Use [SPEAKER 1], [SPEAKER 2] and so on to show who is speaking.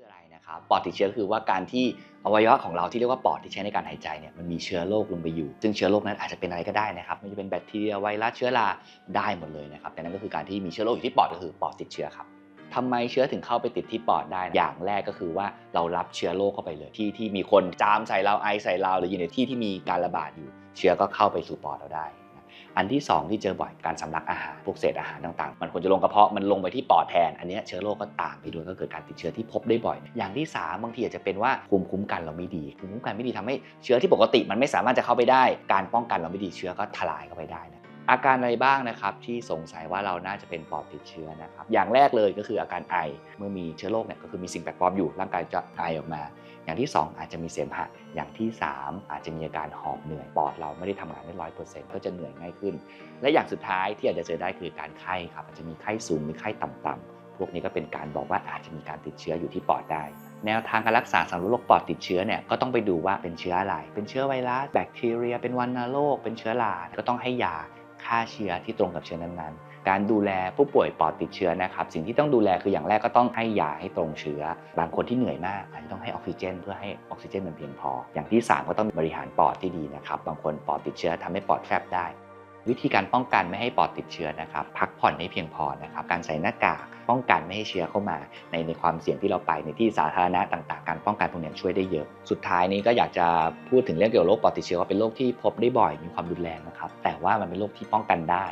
[SPEAKER 1] คืออะไรนะครับปอดติดเชื้อคือว่าการที่อวัยวะของเราที่เรียกว่าปอดที่ใช้ในการหายใจเนี่ยมันมีเชื้อโรคลงไปอยู่ ซึ่งเชื้อโรคนั้นอาจจะเป็นอะไรก็ได้นะครับไม่ว่าจะเป็นแบคทีเรียไวรัสเชื้อราได้หมดเลยนะครับแต่นั่นก็คือการที่มีเชื้อโรคอยู่ที่ปอดก็คือปอดติดเชื้อครับทำไมเชื้อถึงเข้าไปติดที่ปอดได้ อย่างแรกก็คือว่าเรารับเชื้อโรคเข้าไปเลยที่ที่มีคนจามใส่เราไอใส่เราหรืออยู่ในที่ที่มีการระบาดอยู่ เชื้อก็เข้าไปสู่ปอดเราได้ อันที่สองที่เจอบ่อยการสำลักอาหารพวกเศษอาหารต่างๆ มันควรจะลงกระเพาะมันลงไปที่ปอดแทน อันนี้เชื้อโรคก็ตามไปด้วยก็เกิดการติดเชื้อที่พบได้บ่อย อย่างที่สามบางทีอาจจะเป็นว่าภูมิคุ้มกันเราไม่ดีภูมิคุ้มกันไม่ดีทำให้เชื้อที่ปกติมันไม่สามารถจะเข้าไปได้ การป้องกันเราไม่ดีเชื้อก็ทลายเข้าไปได้นะ อาการอะไรบ้างนะครับที่สงสัยว่าเราน่าจะเป็นปอดติดเชื้อนะครับ อย่างแรกเลยก็คืออาการไอ เมื่อมีเชื้อโรคเนี่ยก็คือมีสิ่งแปลกปลอมอยู่ร่างกายจะไอออกมา อย่างที่ 2 อาจจะมีเสมหะ อย่างที่ 3 อาจจะมีอาการหอบเหนื่อยปอดเราไม่ได้ทำงานได้ร้อยเปอร์เซ็นต์ก็จะเหนื่อยง่ายขึ้น และอย่างสุดท้ายที่อาจจะเจอได้คือการไข้ครับอาจจะมีไข้สูงหรือไข้ต่ำๆพวกนี้ก็เป็นการบอกว่าอาจจะมีการติดเชื้ออยู่ที่ปอดได้แนวทางการรักษาสำหรับโรคปอดติดเชื้อเนี่ยก็ต้องไปดูว่าเป็นเชื้ออะไร เป็นเชื้อไวรัส แบคทีเรีย เป็นวัณโรค เป็นเชื้อรา ก็ต้องให้ยา ฆ่าเชื้อที่ตรงกับเชื้อนั้นๆ การดูแลผู้ป่วยปอดติดเชื้อนะครับ สิ่งที่ต้องดูแลคืออย่างแรกก็ต้องให้ยาให้ตรงเชื้อ บางคนที่เหนื่อยมากอาจจะต้องให้ออกซิเจน เพื่อให้ออกซิเจนมันเพียงพอ อย่างที่สามก็ต้องบริหารปอดที่ดีนะครับ บางคนปอดติดเชื้อทำให้ปอดแฟบได้ วิธีการป้องกันไม่ให้ปอดติดเชื้อนะครับ พักผ่อนให้เพียงพอนะครับ การใส่หน้ากากป้องกันไม่ให้เชื้อเข้ามา ในในความเสี่ยงที่เราไปในที่สาธารณะต่างๆ การป้องกันพวกนี้ช่วยได้เยอะ สุดท้ายนี้ก็อยากจะพูดถึงเรื่องเกี่ยวกับโรคปอดติดเชื้อว่าเป็นโรคที่พบได้บ่อยมีความรุนแรงนะครับ แต่ว่ามันเป็นโรคที่ป้องกันได้